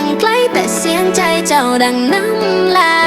ดังไกลแต่เสียงใจเจ้าดังน้ำลาย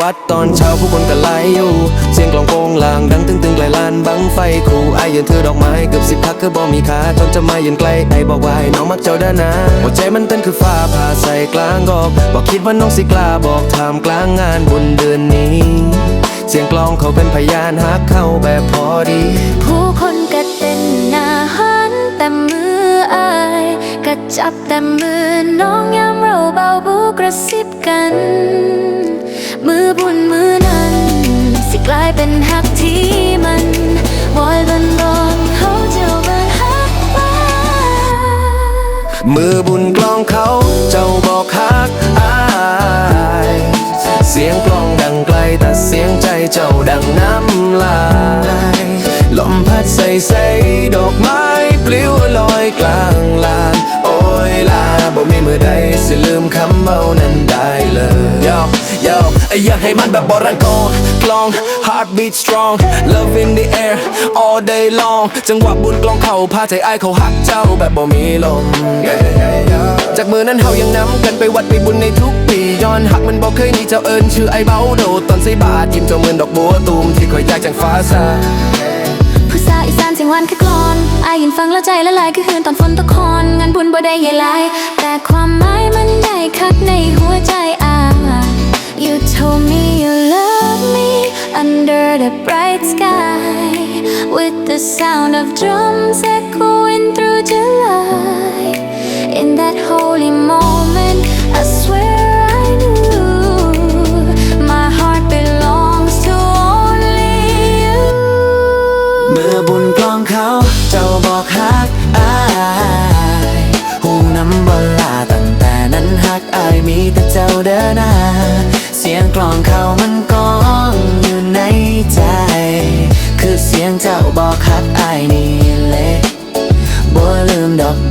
วัดตอนเช้าผู้คนก็ไหลอยู่ เสียงกลองโปงลางดังตึงตึงๆหลลานบังไฟคู่ไอายยืนถือดอกไม้เกือบสิบพักคือบ่มีขาจนจะมายืนใกล้ไอบอกว่าให้น้องมักเจ้าด้านหนาหัวใจมันเต้นคือฟ้าผ่าใส่กลางกอกบอกคิดว่าน้องสิกล้าบอกทามกลางงานบุญเดือนนี้ เสียงกลองเขาเป็นพยานฮักเข้าแบบพอดี ผู้คนก็เต้นหน้าหันแต่มืออายก็จับแต่มือน้องยามเราเบาบูกระซิบกัน มือบุญมือนั้น สิกลายเป็นหักที่มันบอยบันรอนเขาเจ้ามาหักมามือบุญกลองเขาเจ้าบอกฮักอายเสียงกลองดังไกลแต่เสียงใจเจ้าดังน้ำลายลมพัดใส่ใส่ดอกไม้ปลิวลอยกลางลานโอ้ยลาบ่มีมือใดสิลืมคำเมา อยากให้มันแบบบราณกองกลอง heartbeat strong love in the air all day long จังหวะบุญกลองเข่าพาใจไอายเขาหักเจ้าแบบบ่มีลมจากมือนั้นเฮายังนำกันไปวัดไปบุญในทุกปีย้อนหักมันบอกเคยนี่เจ้าเอิญชื่อไอ้เบาโดตอนใส่บาทยิ้มเจ้าเมือนดอกบัวตูมที่คอยอยากจากฟ้าสาผู้สาวอีสานเสียงหวานคือกลอนไอายยินฟังแล้วใจละลายคือหืนตอนฝนตะคอนงานบุญบ่ได้ใหญ่หลาย under the bright sky with the sound of drums echoing through July in that holy moment I swear I knew my heart belongs to only you เมื่อบุญกลองเขาเจ้าบอกฮักอายหูน้ำบลาตั้งแต่นั้นฮักอายมีแต่เจ้าเดินหน้าเสียงกลองเขามันก้ เสี